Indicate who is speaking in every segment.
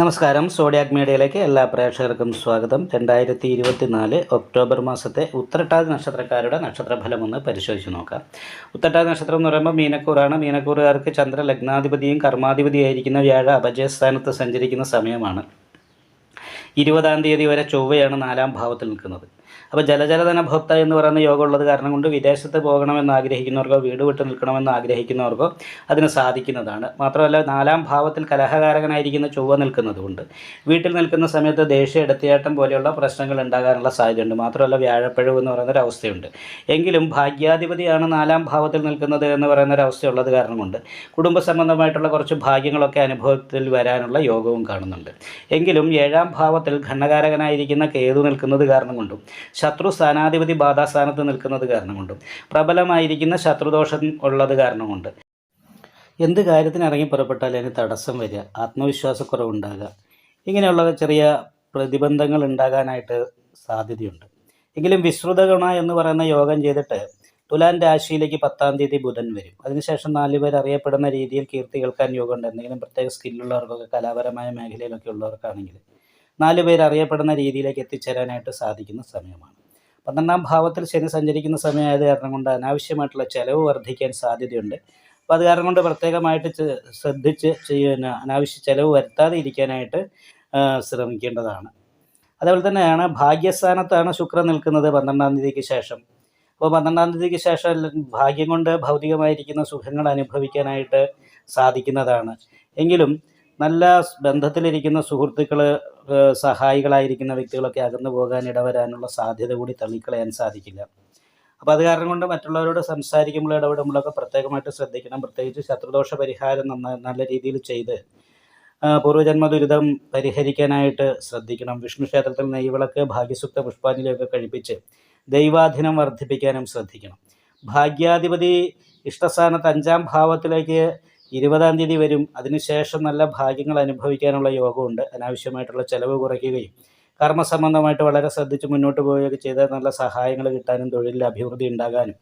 Speaker 1: നമസ്കാരം. സോഡിയാക് മീഡിയയിലേക്ക് എല്ലാ പ്രേക്ഷകർക്കും സ്വാഗതം. രണ്ടായിരത്തി ഇരുപത്തിനാല് ഒക്ടോബർ മാസത്തെ ഉത്തരട്ടാതി നക്ഷത്രക്കാരുടെ നക്ഷത്രഫലം ഒന്ന് പരിശോധിച്ച് നോക്കാം. ഉത്തരട്ടാതി നക്ഷത്രം എന്ന് പറയുമ്പോൾ മീനക്കൂറാണ്. മീനക്കൂറുകാർക്ക് ചന്ദ്ര ലഗ്നാധിപതിയും കർമാധിപതിയായിരിക്കുന്ന വ്യാഴ അപജയസ്ഥാനത്ത് സഞ്ചരിക്കുന്ന സമയമാണ്. ഇരുപതാം തീയതി വരെ ചൊവ്വയാണ് നാലാം ഭാവത്തിൽ നിൽക്കുന്നത്. അപ്പോൾ ജലജലധന ഭോക്ത എന്ന് പറയുന്ന യോഗം ഉള്ളത് കാരണം കൊണ്ട് വിദേശത്ത് പോകണമെന്ന് ആഗ്രഹിക്കുന്നവർക്കോ വീട് വിട്ട് നിൽക്കണമെന്ന് ആഗ്രഹിക്കുന്നവർക്കോ അതിന് സാധിക്കുന്നതാണ്. മാത്രമല്ല നാലാം ഭാവത്തിൽ കലഹകാരകനായിരിക്കുന്ന ചൊവ്വ നിൽക്കുന്നതുകൊണ്ട് വീട്ടിൽ നിൽക്കുന്ന സമയത്ത് ദേഷ്യ എടുത്തിയാട്ടം പോലെയുള്ള പ്രശ്നങ്ങൾ ഉണ്ടാകാനുള്ള സാധ്യതയുണ്ട്. മാത്രമല്ല വ്യാഴപ്പഴവ് എന്ന് പറയുന്ന ഒരു അവസ്ഥയുണ്ട്. എങ്കിലും ഭാഗ്യാധിപതിയാണ് നാലാം ഭാവത്തിൽ നിൽക്കുന്നത് എന്ന് പറയുന്ന ഒരു അവസ്ഥയുള്ളത് കാരണം കൊണ്ട് കുടുംബ സംബന്ധമായിട്ടുള്ള കുറച്ച് ഭാഗ്യങ്ങളൊക്കെ അനുഭവത്തിൽ വരാനുള്ള യോഗവും കാണുന്നുണ്ട്. എങ്കിലും ഏഴാം ഭാവത്തിൽ ഘണ്ണകാരകനായിരിക്കുന്ന കേതു നിൽക്കുന്നത് കാരണം കൊണ്ടും ശത്രു സ്ഥാനാധിപതി ബാധാസ്ഥാനത്ത് നിൽക്കുന്നത് കാരണം കൊണ്ടും പ്രബലമായിരിക്കുന്ന ശത്രുദോഷം ഉള്ളത് കാരണം കൊണ്ട് എന്ത് കാര്യത്തിന് ഇറങ്ങി പുറപ്പെട്ടാൽ അതിന് തടസ്സം വരിക ആത്മവിശ്വാസക്കുറവുണ്ടാകുക. ഇങ്ങനെയുള്ള ചെറിയ പ്രതിബന്ധങ്ങൾ ഉണ്ടാകാനായിട്ട് സാധ്യതയുണ്ട്. എങ്കിലും വിശ്രുത ഗുണ എന്ന് പറയുന്ന യോഗം ചെയ്തിട്ട് തുലാൻ രാശിയിലേക്ക് പത്താം തീയതി ബുധൻ വരും. അതിനുശേഷം നാല് പേർ അറിയപ്പെടുന്ന രീതിയിൽ കീർത്തി കേൾക്കാൻ യോഗമുണ്ട്. എന്തെങ്കിലും പ്രത്യേക സ്കില്ലുള്ളവർക്കൊക്കെ കലാപരമായ മേഖലയിലൊക്കെ ഉള്ളവർക്കാണെങ്കിൽ നാല് പേര് അറിയപ്പെടുന്ന രീതിയിലേക്ക് എത്തിച്ചേരാനായിട്ട് സാധിക്കുന്ന സമയമാണ്. പന്ത്രണ്ടാം ഭാവത്തിൽ ശനി സഞ്ചരിക്കുന്ന സമയമായത് കാരണം കൊണ്ട് അനാവശ്യമായിട്ടുള്ള ചെലവ് വർദ്ധിക്കാൻ സാധ്യതയുണ്ട്. അപ്പോൾ അത് കാരണം കൊണ്ട് പ്രത്യേകമായിട്ട് ശ്രദ്ധിച്ച് ചെയ്യുന്ന അനാവശ്യ ചെലവ് വരുത്താതെ ഇരിക്കാനായിട്ട് ശ്രമിക്കേണ്ടതാണ്. അതേപോലെ തന്നെയാണ് ഭാഗ്യസ്ഥാനത്താണ് ശുക്രൻ നിൽക്കുന്നത് പന്ത്രണ്ടാം തീയതിക്ക് ശേഷം. അപ്പോൾ പന്ത്രണ്ടാം തീയതിക്ക് ശേഷം ഭാഗ്യം കൊണ്ട് ഭൗതികമായിരിക്കുന്ന സുഖങ്ങൾ അനുഭവിക്കാനായിട്ട് സാധിക്കുന്നതാണ്. എങ്കിലും നല്ല ബന്ധത്തിലിരിക്കുന്ന സുഹൃത്തുക്കൾ സഹായികളായിരിക്കുന്ന വ്യക്തികളൊക്കെ അകന്നു പോകാൻ ഇടവരാനുള്ള സാധ്യത കൂടി തള്ളിക്കളയാൻ സാധിക്കില്ല. അപ്പോൾ അത് കാരണം കൊണ്ട് മറ്റുള്ളവരോട് സംസാരിക്കുമ്പോൾ ഇടപെടുമ്പോഴൊക്കെ പ്രത്യേകമായിട്ട് ശ്രദ്ധിക്കണം. പ്രത്യേകിച്ച് ശത്രുദോഷ പരിഹാരം നന്ന നല്ല രീതിയിൽ ചെയ്ത് പൂർവജന്മ ദുരിതം പരിഹരിക്കാനായിട്ട് ശ്രദ്ധിക്കണം. വിഷ്ണു ക്ഷേത്രത്തിൽ നെയ്വിളക്ക് ഭാഗ്യസുക്ത പുഷ്പാഞ്ജലിയൊക്കെ കഴിപ്പിച്ച് ദൈവാധീനം വർദ്ധിപ്പിക്കാനും ശ്രദ്ധിക്കണം. ഭാഗ്യാധിപതി ഇഷ്ടസ്ഥാനത്ത് അഞ്ചാം ഭാവത്തിലേക്ക് ഇരുപതാം തീയതി വരും. അതിനുശേഷം നല്ല ഭാഗ്യങ്ങൾ അനുഭവിക്കാനുള്ള യോഗമുണ്ട്. അനാവശ്യമായിട്ടുള്ള ചെലവ് കുറയ്ക്കുകയും കർമ്മസംബന്ധമായിട്ട് വളരെ ശ്രദ്ധിച്ച് മുന്നോട്ട് പോവുകയൊക്കെ ചെയ്താൽ നല്ല സഹായങ്ങൾ കിട്ടാനും തൊഴിലിൽ അഭിവൃദ്ധി ഉണ്ടാകാനും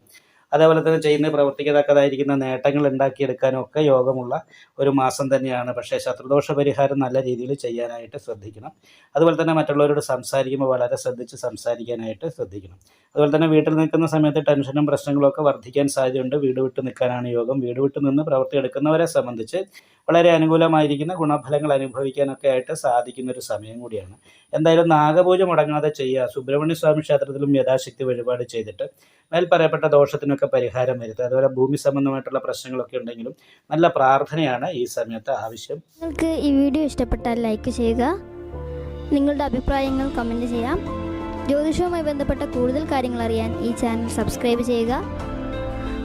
Speaker 1: അതേപോലെ തന്നെ ചെയ്യുന്ന പ്രവർത്തിക്കത്തക്കതായിരിക്കുന്ന നേട്ടങ്ങൾ ഉണ്ടാക്കിയെടുക്കാനും ഒക്കെ യോഗമുള്ള ഒരു മാസം തന്നെയാണ്. പക്ഷേ ശത്രുദോഷ പരിഹാരം നല്ല രീതിയിൽ ചെയ്യാനായിട്ട് ശ്രദ്ധിക്കണം. അതുപോലെ തന്നെ മറ്റുള്ളവരോട് സംസാരിക്കുമ്പോൾ വളരെ ശ്രദ്ധിച്ച് സംസാരിക്കാനായിട്ട് ശ്രദ്ധിക്കണം. അതുപോലെ തന്നെ വീട്ടിൽ നിൽക്കുന്ന സമയത്ത് ടെൻഷനും പ്രശ്നങ്ങളും ഒക്കെ വർദ്ധിക്കാൻ സാധ്യതയുണ്ട്. വീട് വിട്ട് നിൽക്കാനാണ് യോഗം. വീട് വിട്ട് നിന്ന് പ്രവർത്തി എടുക്കുന്നവരെ സംബന്ധിച്ച് വളരെ അനുകൂലമായിരിക്കുന്ന ഗുണഫലങ്ങൾ അനുഭവിക്കാനൊക്കെ ആയിട്ട് സാധിക്കുന്ന ഒരു സമയം കൂടിയാണ്. എന്തായാലും നാഗപൂജ മുടങ്ങാതെ ചെയ്യുക. സുബ്രഹ്മണ്യ സ്വാമി ക്ഷേത്രത്തിലും യഥാശക്തി വഴിപാട് ചെയ്തിട്ട് മേൽ പറയപ്പെട്ട ദോഷത്തിനൊക്കെ പരിഹാരം വരുത്തുക. അതുപോലെ ഭൂമി സംബന്ധമായിട്ടുള്ള പ്രശ്നങ്ങളൊക്കെ ഉണ്ടെങ്കിലും നല്ല പ്രാർത്ഥനയാണ് ഈ സമയത്ത് ആവശ്യം.
Speaker 2: നിങ്ങൾക്ക് ഈ വീഡിയോ ഇഷ്ടപ്പെട്ടാൽ ലൈക്ക് ചെയ്യുക. നിങ്ങളുടെ അഭിപ്രായങ്ങൾ കമന്റ് ചെയ്യാം. ജ്യോതിഷവുമായി ബന്ധപ്പെട്ട കൂടുതൽ കാര്യങ്ങൾ അറിയാൻ ഈ ചാനൽ സബ്സ്ക്രൈബ് ചെയ്യുക.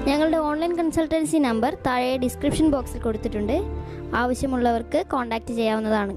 Speaker 2: ഞങ്ങളുടെ ഓൺലൈൻ കൺസൾട്ടൻസി നമ്പർ താഴെ ഡിസ്ക്രിപ്ഷൻ ബോക്സിൽ കൊടുത്തിട്ടുണ്ട്. ആവശ്യമുള്ളവർക്ക് കോൺടാക്റ്റ് ചെയ്യാവുന്നതാണ്.